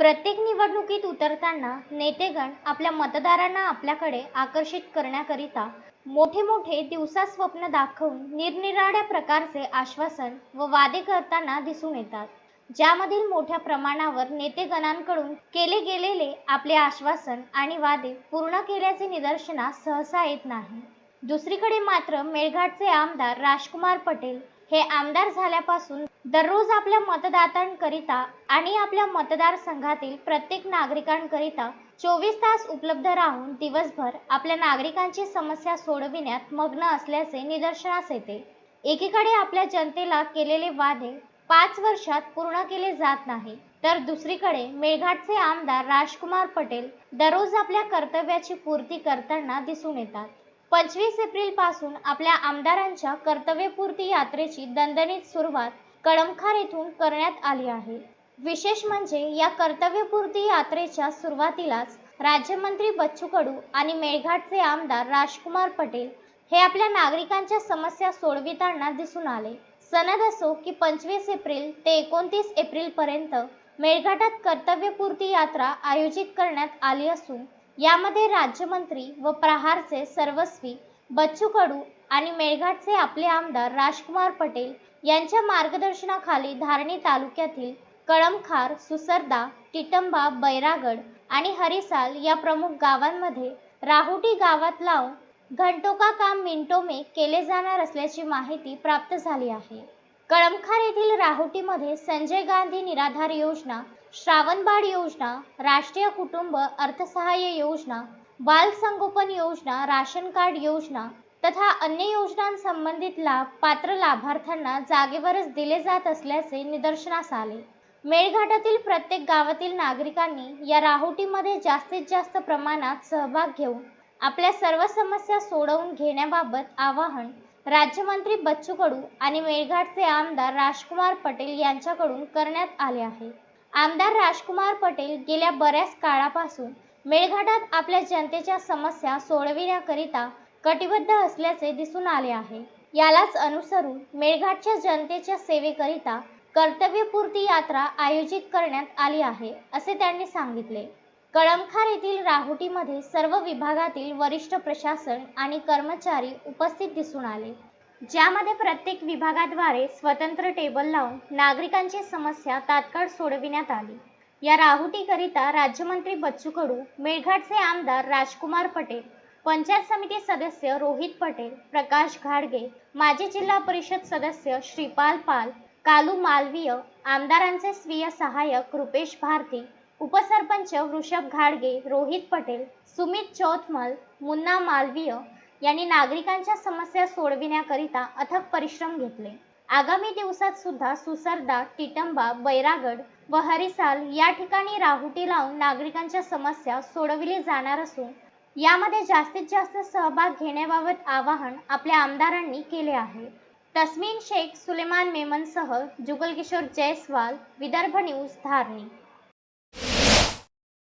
प्रत्येक निवडणुकीत उतरताना नेतेगण आपल्या मतदारांना आपल्याकडे आकर्षित करण्याकरिता मोठे मोठे दिवसा स्वप्न दाखवून निरनिराळ्या प्रकारचे आश्वासन व वादे करताना दिसून येतात. ज्यामधील मोठ्या प्रमाणावर नेतेगणांकडून केले गेलेले आपले आश्वासन आणि वादे पूर्ण केल्याचे निदर्शनास सहसा येत नाही. दुसरीकडे मात्र मेळघाटचे आमदार राजकुमार पटेल हे आमदार झाल्यापासून दररोज आपल्या मतदातांकरिता आणि आपल्या मतदारसंघातील प्रत्येक नागरिकांकरिता चोवीस तास उपलब्ध राहून दिवसभर आपल्या नागरिकांची समस्या सोडविण्यात मग्न असल्याचे निदर्शनास येते. एकीकडे आपल्या जनतेला केलेले वादे पाच वर्षात पूर्ण केले जात नाही तर दुसरीकडे मेळघाटचे आमदार राजकुमार पटेल दररोज आपल्या कर्तव्याची पूर्ती करताना दिसून येतात. पंचवीस एप्रिलपासून आपल्या आमदारांच्या कर्तव्यपूर्ती यात्रेची दणदणीत सुरुवात कळमखार येथून करण्यात आली आहे. विशेष म्हणजे या कर्तव्यपूर्ती यात्रेच्या सुरुवातीलाच राज्यमंत्री बच्चू कडू आणि मेळघाटचे आमदार राजकुमार पटेल हे आपल्या नागरिकांच्या समस्या सोडविताना दिसून आले. सनद असो की पंचवीस एप्रिल ते एकोणतीस एप्रिल पर्यंत मेळघाटात कर्तव्यपूर्ती यात्रा आयोजित करण्यात आली असून यामध्ये राज्यमंत्री व प्रहारचे सर्वस्वी बच्चू कडू आणि मेळघाटचे आपले आमदार राजकुमार पटेल यांच्या मार्गदर्शनाखाली धारणी तालुक्यातील कळमखार सुसरदा टिटंबा बैरागड आणि हरिसाल या प्रमुख गावांमध्ये राहुटी गावात लावून घंटोका काम मिंटो में केले जाणार असल्याची माहिती प्राप्त झाली आहे. कळमखार येथील राहुटीमध्ये संजय गांधी निराधार योजना श्रावणबाळ योजना राष्ट्रीय कुटुंब अर्थसहाय्य योजना बाल संगोपन योजना राशन कार्ड योजना तथा अन्य योजनांसंबंधित लाभ पात्र लाभार्थ्यांना जागेवरच दिले जात असल्याचे निदर्शनास आले. मेळघाटातील प्रत्येक गावातील नागरिकांनी या राहुटीमध्ये जास्तीत जास्त प्रमाणात सहभाग घेऊन आपल्या सर्व समस्या सोडवून घेण्याबाबत आवाहन राज्यमंत्री बच्चू कडू आणि मेळघाटचे आमदार राजकुमार पटेल यांच्याकडून करण्यात आले आहे. आमदार राजकुमार पटेल गेल्या बऱ्याच काळापासून मेळघाटात आपल्या जनतेच्या समस्या सोडविण्याकरिता कटिबद्ध असल्याचे दिसून आले आहे. यालाच अनुसरून मेळघाटच्या जनतेच्या सेवेकरिता कर्तव्यपूर्ती यात्रा आयोजित करण्यात आली आहे असे त्यांनी सांगितले. कळमखार येथील राहुटीमध्ये सर्व विभागातील वरिष्ठ प्रशासन आणि कर्मचारी उपस्थित दिसून आले. ज्यामध्ये प्रत्येक विभागाद्वारे स्वतंत्र टेबल लावून नागरिकांची समस्या तात्काळ सोडविण्यात आली. या राहुटीकरिता राज्यमंत्री बच्चू कडू मेळघाटचे आमदार राजकुमार पटेल पंचायत समिती सदस्य रोहित पटेल प्रकाश घाडगे माजी जिल्हा परिषद सदस्य श्रीपाल पाल कालू मालवीय आमदारांचे स्वीय सहाय्यक रुपेश भारती उपसरपंच वृषभ घाडगे रोहित पटेल सुमित चौथमल मुन्ना मालवीय यांनी नागरिकांच्या समस्या सोडविण्याकरिता अथक परिश्रम घेतले. आगामी दिवसात सुद्धा सुसरदा टिटंबा बैरागड व हरिसाल या ठिकाणी राहुटी लावून नागरिकांच्या समस्या सोडविली जाणार असून यामध्ये जास्तीत जास्त सहभाग घेण्याबाबत आवाहन आपल्या आमदारांनी केले आहे. तस्मीन शेख सुलेमान मेमनसह जुगलकिशोर जयस्वाल विदर्भ न्यूज धारणी.